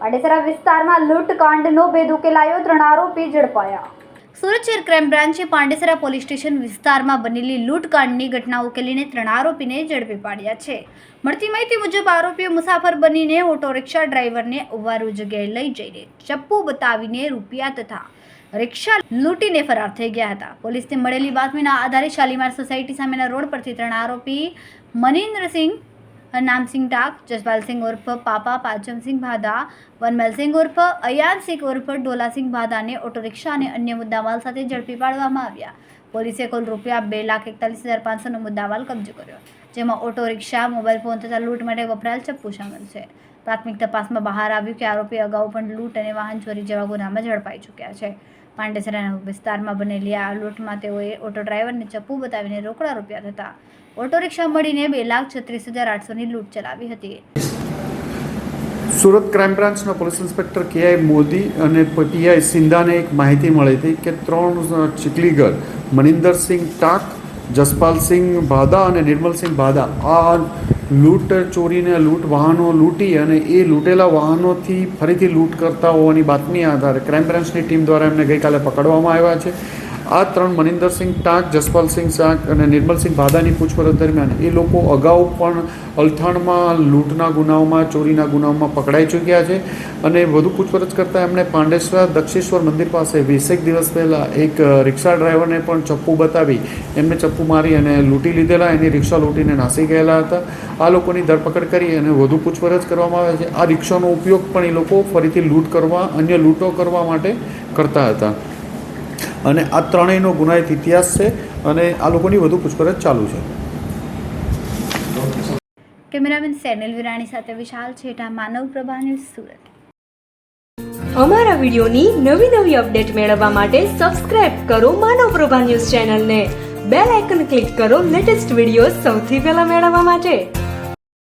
પાડેસરા વિસ્તારમાં લૂંટકાંડનો ભેદ ઉકેલાયો, ત્રણ આરોપી ઝડપાયા. સુરત શહેર ક્રાઇમ બ્રાન્ચે પાંડેસરા પોલીસ સ્ટેશન વિસ્તારમાં બનેલી લૂંટકાંડની ઘટના ઉકેલીને ત્રણ આરોપીને ઝડપી પાડ્યા છે. મળતી માહિતી મુજબ, આરોપીઓ મુસાફર બનીને ઓટો રિક્ષા ડ્રાઈવરને ઉવારુ જગ્યાએ લઈ જઈને ચપ્પુ બતાવીને રૂપિયા તથા રિક્ષા લૂંટીને ફરાર થઈ ગયા હતા. પોલીસને મળેલી બાતમીના આધારે શાલીમાર સોસાયટી સામેના રોડ પરથી ત્રણ આરોપી મનિન્દ્રસિંહ, નામસિંહ ટાક, જસપાલસિંહ ઉર્ફ, પાપા પાચમસિંહ ભાદા, વનમલસિંહ ઉર્ફ, અયાનસિંહ ઉર્ફ, ડોલાસિંહ ભાદાને ઓટો રિક્ષા અને અન્ય મુદ્દામાલ સાથે ઝડપી પાડવામાં આવ્યા. પોલીસે કુલ રૂપિયા બે લાખ એકતાલીસ હજાર પાંચસોનો મુદ્દામાલ કબજો કર્યો, જેમાં ઓટો રિક્ષા મોબાઈલ ફોન તથા લૂંટ માટે વપરાયેલ ચપ્પુ સામેલ છે. પ્રાથમિક તપાસમાં બહાર આવ્યું કે આરોપી અગાઉ પણ લૂંટ અને વાહન ચોરી જેવા ગુનામાં ઝડપાઈ ચૂક્યા છે. પાંડેસરાના વિસ્તારમાં બનેલી આ લૂંટમાં તેઓએ ઓટો ડ્રાઈવરને ચપ્પુ બતાવીને રોકડા રૂપિયા થતા ઓટો રિક્ષા મળીને બે લાખ છત્રીસ હજાર આઠસોની લૂંટ ચલાવી હતી. સુરત ક્રાઇમ બ્રાન્ચના police inspector K I Modi અને પીઆઈ સિંધાને એક માહિતી મળી હતી કે ત્રણ ચીકલીગર મનિંદરસિંહ ટાક, જસપાલસિંહ ભાદા અને નિર્મલસિંહ ભાદા આ લૂંટ ચોરીને લૂંટ વાહનો લૂંટી અને એ લૂંટેલા વાહનોથી ફરીથી લૂંટ કરતા હોવાની બાતમી આધારે ક્રાઇમ બ્રાન્ચની ટીમ દ્વારા એમને ગઈકાલે પકડવામાં આવ્યા છે. આ ત્રણ મનિન્દરસિંહ ટાંક, જસપાલસિંહ શાક અને નિર્મલસિંહ ભાદાની પૂછપરછ દરમિયાન એ લોકો અગાઉ પણ અલથાણમાં, લૂંટના ગુનાઓમાં, ચોરીના ગુનાઓમાં પકડાઈ ચૂક્યા છે અને વધુ પૂછપરછ કરતાં એમણે પાંડેશ્વર દક્ષેશ્વર મંદિર પાસે વીસેક દિવસ પહેલાં એક રિક્ષા ડ્રાઈવરને પણ ચપ્પુ બતાવી એમને ચપ્પુ મારી અને લૂંટી લીધેલા. એની રિક્ષા લૂંટીને નાસી ગયેલા હતા. આ લોકોની ધરપકડ કરી અને વધુ પૂછપરછ કરવામાં આવે છે. આ રિક્ષાનો ઉપયોગ પણ એ લોકો ફરીથી લૂંટ કરવા, અન્ય લૂંટો કરવા માટે કરતા હતા. અને આ ત્રણેયનો ગુનાહિત ઇતિહાસ છે અને આ લોકોની વધુ પૂછપરછ ચાલુ છે. કેમેરામેન સેનલ વિરાણી સાથે વિશાલ છેટા માનવ પ્રભા ન્યૂઝ સુરત. અમારા વિડીયોની નવી નવી અપડેટ મેળવવા માટે સબસ્ક્રાઇબ કરો માનવ પ્રભા ન્યૂઝ ચેનલને. બેલ આઇકન ક્લિક કરો લેટેસ્ટ વીડિયો સૌથી પહેલા મેળવવા માટે.